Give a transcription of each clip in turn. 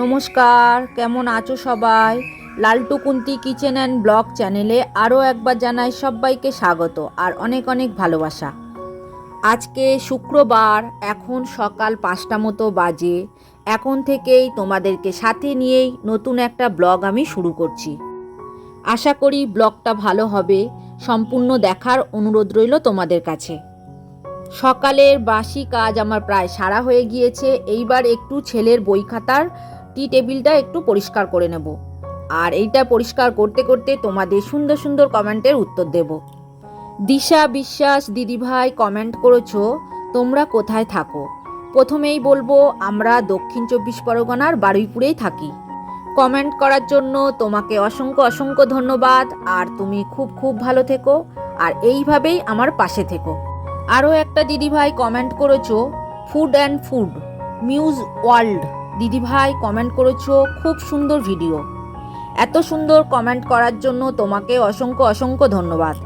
নমস্কার, কেমন আছো সবাই? Laltu Kunti kitchen and blog চ্যানেলে আরও একবার জানাই সবাইকে স্বাগত আর অনেক অনেক ভালোবাসা। আজকে শুক্রবার, এখন সকাল পাঁচটা মতো বাজে। এখন থেকেই তোমাদেরকে সাথে নিয়েই নতুন একটা ব্লগ আমি শুরু করছি। আশা করি ব্লগটা ভালো হবে, সম্পূর্ণ দেখার অনুরোধ রইল তোমাদের কাছে। সকালের বাসি কাজ আমার প্রায় সারা হয়ে গিয়েছে, এইবার একটু ছেলের বই খাতার টি টেবিলটা একটু পরিষ্কার করে নেব। আর এইটা পরিষ্কার করতে করতে তোমাদের সুন্দর সুন্দর কমেন্টের উত্তর দেব। দিশা বিশ্বাস, দিদিভাই, কমেন্ট করেছ, তোমরা কোথায় থাকো? প্রথমেই বলব, আমরা দক্ষিণ চব্বিশ পরগনার বারুইপুরেই থাকি। কমেন্ট করার জন্য তোমাকে অসংখ্য অসংখ্য ধন্যবাদ, আর তুমি খুব খুব ভালো থেকো, আর এইভাবেই আমার পাশে থেকো। আরও একটা দিদিভাই কমেন্ট করেছ, food and food, muse world. দিদিভাই কমেন্ট করেছ, খুব সুন্দর ভিডিও এত সুন্দর কমেন্ট করার জন্য তোমাকে অসংখ্য অসংখ্য ধন্যবাদ।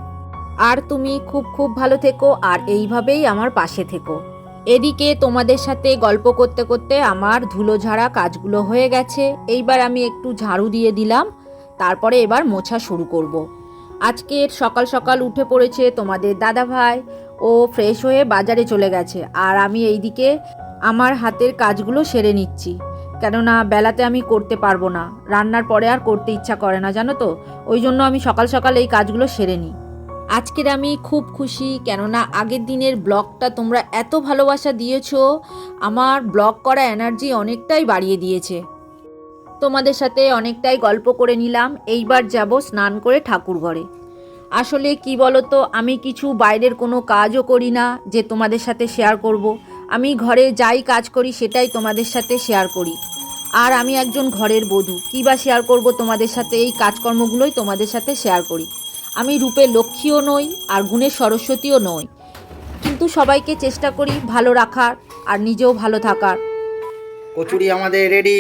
আর তুমি খুব খুব ভালো থেকো, আর এইভাবেই আমার পাশে থেকো। এদিকে তোমাদের সাথে গল্প করতে করতে আমার ধুলো ঝাড়া কাজগুলো হয়ে গেছে। এইবার আমি একটু ঝাড়ু দিয়ে দিলাম, তারপরে এবার মোছা শুরু করব। আজকের সকাল সকাল উঠে পড়েছে তোমাদের দাদা ভাই ও ফ্রেশ হয়ে বাজারে চলে গেছে। আর আমি এইদিকে আমার হাতের কাজগুলো সেরে নিচ্ছি। কেননা বেলাতে আমি করতে পারব না। রান্নার পরে আর করতে ইচ্ছা করে না, জানো তো? ওই জন্য আমি সকাল সকাল এই কাজগুলো সেরে নিই। আজকের আমি খুব খুশি, কেননা আগের দিনের ব্লগটা তোমরা এত ভালোবাসা দিয়েছ, আমার ব্লগ করা এনার্জি অনেকটাই বাড়িয়ে দিয়েছে। তোমাদের সাথে অনেকটাই গল্প করে নিলাম, এইবার যাব স্নান করে ঠাকুর ঘরে। আসলে কি বলো তো আমি কিছু বাইরের কোনো কাজও করি না, যে তোমাদের সাথে শেয়ার করব। আমি ঘরে যাই কাজ করি সেটাই তোমাদের সাথে শেয়ার করি। আর আমি একজন ঘরের বধূ কী বা শেয়ার করব তোমাদের সাথে? এই কাজকর্মগুলোই তোমাদের সাথে শেয়ার করি। আমি রূপে লক্ষ্মীও নই আর গুণের সরস্বতীও নই। কিন্তু সবাইকে চেষ্টা করি ভালো রাখার আর নিজেও ভালো থাকার। কচুরি আমাদের রেডি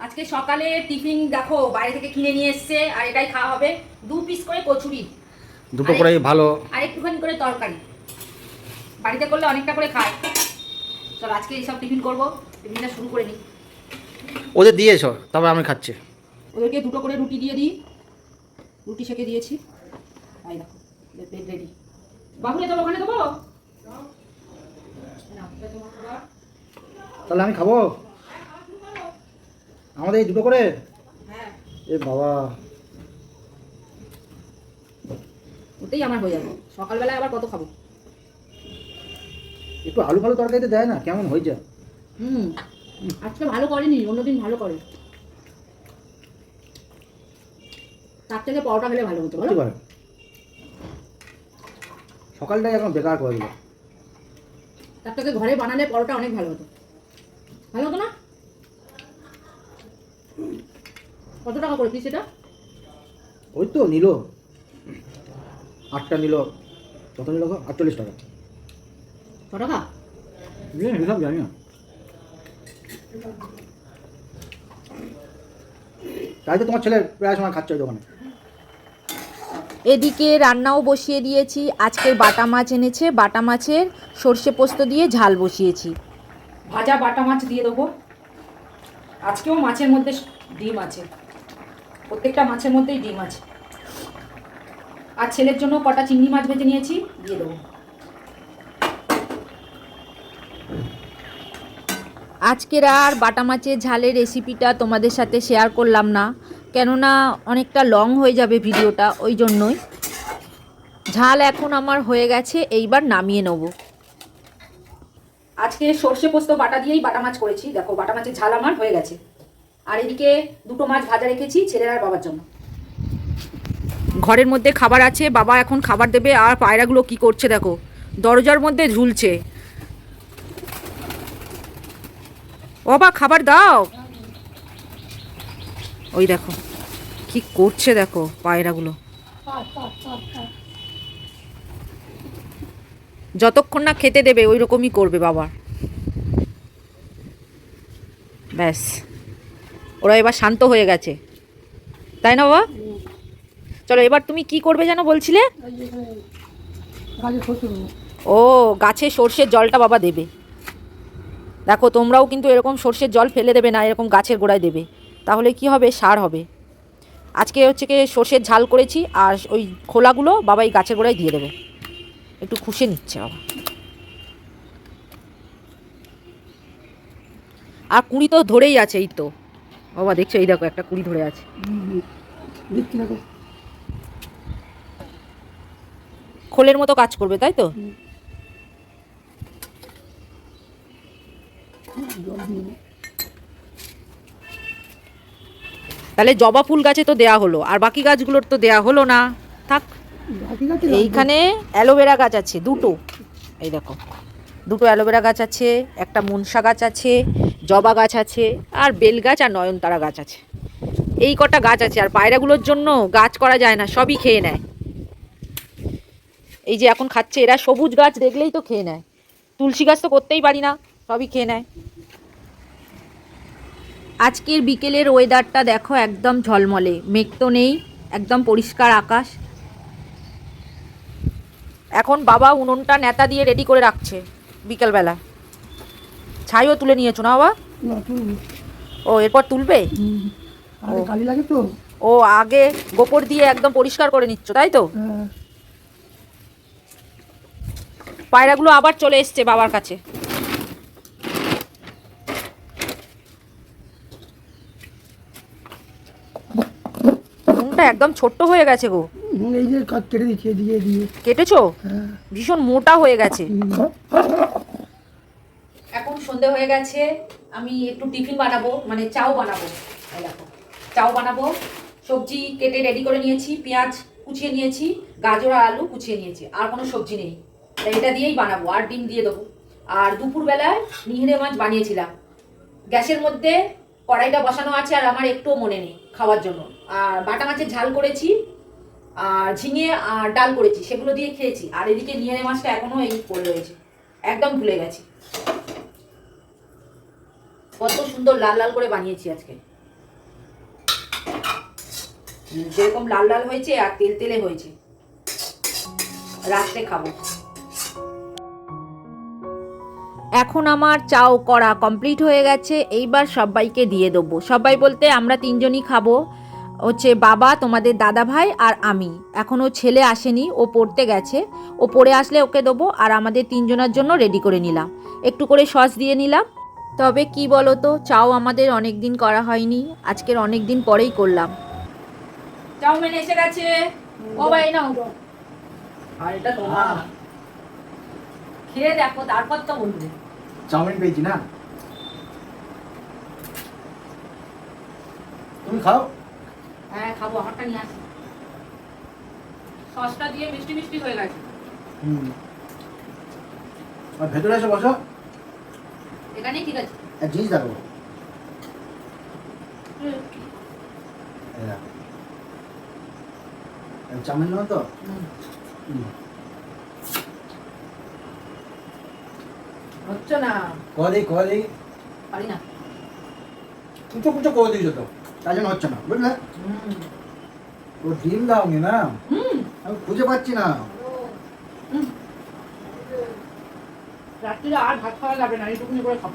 আজকে সকালে টিফিন দেখো বাইরে থেকে কিনে নিয়ে এসছে আর এটাই খাওয়া হবে। দু পিস করে কচুরি। দুটো করে ভালো। আর একটুখানি করে তরকারি। বাড়িতে করলে অনেকটা করে খায়। চল আজকে এইসব টিফিন করব টিফিনটা শুরু করে নিই ওদের দিয়েছ তবে আমি খাচ্ছি। ওদেরকে দুটো করে রুটি দিয়ে দিই। রুটি সেকে দিয়েছি। তাই দেখো প্লেট রেডি বাবুলে তোর ওখানে দেবো। তাহলে আমি খাব? আমাদের এই দুটো করে? হ্যাঁ। এ বাবা। ওটাই আমার হয়ে যাবে। সকালবেলায় আবার কত খাব? একটু আলু ফালু তরকারিতে দেয় না? কেমন হয়েছে হুম আজকে ভালো করেনি অন্যদিন ভালো করে। তার থেকে পরোটা খেলে ভালো হতো বলো। হতে পারে সকালটাই এখন বেকার করে দিল। তার থেকে ঘরে বানালে পরোটা অনেক ভালো হতো। ভালো হতো না? কত টাকা করে পিস এটা? ওই তো নিল। আটটা নিল। কত নিল আটচল্লিশ টাকা। ছ টাকা এ, হিসাব জানি না তাই তো তোমার ছেলে প্রায় সময় খাচ্ছে দোকানে এদিকে রান্নাও বসিয়ে দিয়েছি। আজকের বাটা মাছ এনেছে। বাটা মাছের সর্ষে পোস্ত দিয়ে ঝাল বসিয়েছি। ভাজা বাটা মাছ দিয়ে দেবো। আজকেও মাছের মধ্যে ডিম আছে। প্রত্যেকটা মাছের মধ্যেই ডিম আছে। আর ছেলের জন্য কটা চিংড়ি মাছ ভেজে নিয়েছি দিয়ে দেবো। আজকের আর বাটা মাছের ঝালের রেসিপিটা তোমাদের সাথে শেয়ার করলাম না। কেননা অনেকটা লং হয়ে যাবে ভিডিওটা ওই জন্যই। ঝাল এখন আমার হয়ে গেছে, এইবার নামিয়ে নেব। আজকে সর্ষে পোস্ত বাটা দিয়েই বাটা মাছ করেছি। দেখো, বাটা মাছের ঝাল আমার হয়ে গেছে। আর এদিকে দুটো মাছ ভাজা রেখেছি ছেলের আর বাবার জন্য। ঘরের মধ্যে খাবার আছে, বাবা এখন খাবার দেবে, আর পায়রাগুলো কি করছে দেখো? দরজার মধ্যে ঝুলছে। বাবা খাবার দাও। ওই দেখো কি করছে দেখো পায়রাগুলো। যতক্ষণ না খেতে দেবে ওই রকমই করবে বাবা। ব্যাস ওরা এবার শান্ত হয়ে গেছে। তাই না বাবা? চলো এবার তুমি কি করবে যেন বলছিলে? ও গাছে সর্ষের জলটা বাবা দেবে। দেখো, তোমরাও কিন্তু এরকম সর্ষের জল ফেলে দেবে না, এরকম গাছের গোড়ায় দেবে। তাহলে কি হবে? সার হবে। আজকে হচ্ছে কি সর্ষের ঝাল করেছি, আর ওই খোলাগুলো বাবা এই গাছের গোড়ায় দিয়ে দেবে। একটু খুশে নিচ্ছে বাবা। আর কুড়ি তো ধরেই আছে এই তো। বাবা, দেখছ? এই দেখো, একটা কুড়ি ধরে আছে। খোলের মতো কাজ করবে, তাই তো? তাহলে জবা ফুল গাছে তো দেয়া হলো, আর বাকি গাছগুলোর তো দেয়া হলো না। থাক, এইখানে অ্যালোভেরা গাছ আছে, দুটো। এই দেখো, দুটো অ্যালোভেরা গাছ আছে, একটা মনসা গাছ আছে, জবা গাছ আছে, আর বেল গাছ আর নয়নতারা গাছ আছে। এই কটা গাছ আছে, আর পায়রাগুলোর জন্য গাছ করা যায় না, সবই খেয়ে নেয়। এই যে এখন খাচ্ছে, এরা সবুজ গাছ দেখলেই তো খেয়ে নেয়। তুলসী গাছ তো করতেই পারি না। সবই খেয়ে নেয়। আজকের বিকেলের ওয়েদারটা দেখো একদম ঝলমলে মেঘ তো নেই একদম পরিষ্কার আকাশ। এখন বাবা উনুনটা নেতা দিয়ে রেডি করে রাখছে বিকেলবেলা। ছাইও তুলে নিয়েছো না বাবা? ও এরপর তুলবে? ও। আগে গোপর দিয়ে একদম পরিষ্কার করে নিচ্ছ তাই তো? হ্যাঁ। পায়রাগুলো আবার চলে এসছে বাবার কাছে। উনুনটা একদম ছোট্ট হয়ে গেছে গো। এই যে কেটে দিচ্ছি এদিকে দিয়ে কেটেছো? হ্যাঁ। ভীষণ মোটা হয়ে গেছে। এখন সন্ধে হয়ে গেছে আমি একটু টিফিন বানাবো মানে চাও বানাবো। এই দেখো চাও বানাবো সবজি কেটে রেডি করে নিয়েছি পেঁয়াজ কুচিয়ে নিয়েছি গাজর আর আলু কুচিয়ে নিয়েছি আর কোনো সবজি নেই। তাই এটা দিয়েই বানাবো আর ডিম দিয়ে দেবো। আর দুপুরবেলায় নিহরে মাছ বানিয়েছিলাম। গ্যাসের মধ্যে কড়াইটা বসানো আছে আর আমার একটুও মনে নেই খাওয়ার জন্য। আর বাটা মাছের ঝাল করেছি, আর ঝিঙে আর ডাল করেছি, সেগুলো দিয়ে খেয়েছি। আর এদিকে নিহরে মাছটা এখনও এই পড়ে রয়েছে, একদম ভুলে গেছি। কত সুন্দর লাল লাল করে বানিয়েছি আজকে। যেরকম লাল লাল হয়েছে আর তেল তেলে হয়েছে। রাত্রে খাব। এখন আমার চাও করা কমপ্লিট হয়ে গেছে, এইবার সবাইকে দিয়ে দেবো। সবাই বলতে আমরা তিনজনই খাব। হচ্ছে বাবা তোমাদের দাদা ভাই আর আমি। এখনও ছেলে আসেনি ও পড়তে গেছে। ও পড়ে আসলে ওকে দেবো আর আমাদের তিনজনের জন্য রেডি করে নিলাম। একটু করে সস দিয়ে নিলাম। তবে কি বলো তো চাও আমাদের অনেক দিন করা হয়নি আজকের অনেক দিন পরেই করলাম। চাউমিন এসে গেছে। ও ভাই নাও। আর এটা তোমার খেয়ে দেখো তারপর তো বলবে। চাউমিন পেয়েছি না? তুমি খাও। হ্যাঁ খাব আমারটা নিয়ে আসি সসটা দিয়ে মিষ্টি মিষ্টি হয়ে গেছে। হুম। আর ভেতরে এসে বসো। এখানেই ঠিক আছে। এক জিনিস দেখো। চাউমিন নেব তো? হচ্ছে না। করে দিই করে পারি না। কুচো কুচো করে দিয়েছ তো। তাই জন্য হচ্ছে না বুঝলে? ও ডিম দাওনি না? আমি খুঁজে পাচ্ছি না। রাত্রিরে আর ভাত খাওয়া যাবে না এইটুকুনি করে খাব।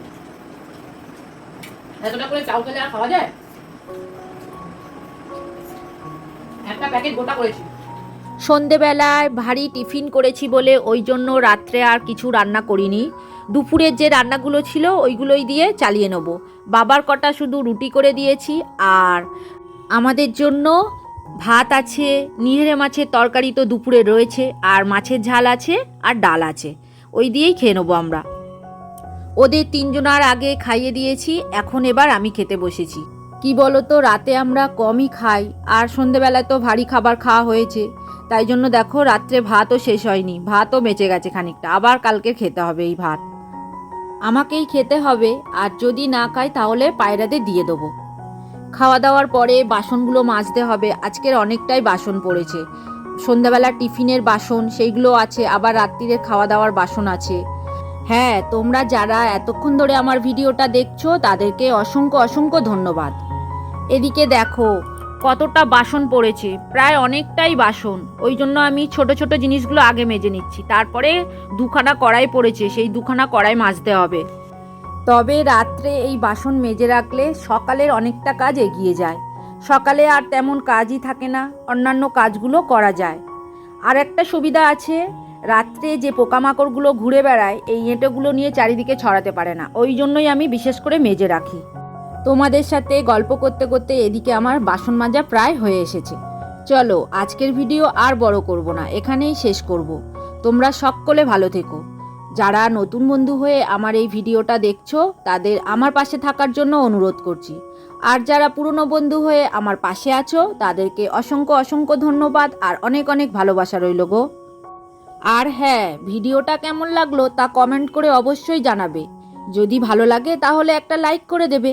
এতটা করে চাল খেলে আর খাওয়া যায়? একটা প্যাকেট গোটা করেছি। সন্ধেবেলায় ভারী টিফিন করেছি বলে ওই জন্য রাত্রে আর কিছু রান্না করিনি। দুপুরের যে রান্নাগুলো ছিল, ওইগুলোই দিয়ে চালিয়ে নেব। বাবার কটা শুধু রুটি করে দিয়েছি, আর আমাদের জন্য ভাত আছে নিহেরে মাছের তরকারি তো দুপুরে রয়েছে, আর মাছের ঝাল আছে, আর ডাল আছে। ওই দিয়েই খেয়ে নেব আমরা। ওদের তিনজনার আগে খাইয়ে দিয়েছি, এখন এবার আমি খেতে বসেছি। কি বলো তো রাতে আমরা কমই খাই, আর সন্ধেবেলায় তো ভারী খাবার খাওয়া হয়েছে। তাই জন্য দেখো, রাত্রে ভাতও শেষ হয়নি, ভাতও বেঁচে গেছে খানিকটা। আবার কালকে খেতে হবে এই ভাত। আমাকেই খেতে হবে, আর যদি না খাই তাহলে পায়রাদের দিয়ে দেবো। খাওয়া দাওয়ার পরে বাসনগুলো মাজতে হবে, আজকের অনেকটাই বাসন পড়েছে। সন্ধ্যাবেলা টিফিনের বাসন, সেইগুলো আছে, আবার রাত্রিরে খাওয়া দাওয়ার বাসন আছে। হ্যাঁ তোমরা যারা এতক্ষণ ধরে আমার ভিডিওটা দেখছ, তাদেরকে অসংখ্য অসংখ্য ধন্যবাদ। এদিকে দেখো কতটা বাসন পড়েছে, প্রায় অনেকটাই বাসন। ওই জন্য আমি ছোট ছোট জিনিসগুলো আগে মেজে নিচ্ছি। তারপরে দুখানা কড়াই পড়েছে, সেই দুখানা কড়াই মাজতে হবে। তবে রাত্রে এই বাসন মেজে রাখলে সকালের অনেকটা কাজ এগিয়ে যায়। সকালে আর তেমন কাজই থাকে না, অন্যান্য কাজগুলো করা যায়। আর একটা সুবিধা আছে, রাত্রে যে পোকামাকড়গুলো ঘুরে বেড়ায়, এই এঁটোগুলো নিয়ে চারিদিকে ছড়াতে পারে না। ওই জন্যই আমি বিশেষ করে মেজে রাখি। তোমাদের সাথে গল্প করতে করতে এদিকে আমার বাসন মাজা প্রায় হয়ে এসেছে। চলো, আজকের ভিডিও আর বড় করব না, এখানেই শেষ করব। তোমরা সকলে ভালো থেকো। যারা নতুন বন্ধু হয়ে আমার এই ভিডিওটা দেখছ, তাদের আমার পাশে থাকার জন্য অনুরোধ করছি। আর যারা পুরনো বন্ধু হয়ে আমার পাশে আছো, তাদেরকে অসংখ্য অসংখ্য ধন্যবাদ আর অনেক অনেক ভালোবাসা রইল গো। আর হ্যাঁ ভিডিওটা কেমন লাগল তা কমেন্ট করে অবশ্যই জানাবে। যদি ভালো লাগে তাহলে একটা লাইক করে দেবে।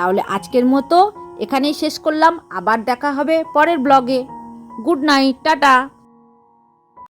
তাহলে আজকের মতো এখানেই শেষ করলাম। আবার দেখা হবে পরের ব্লগে। Good night tata.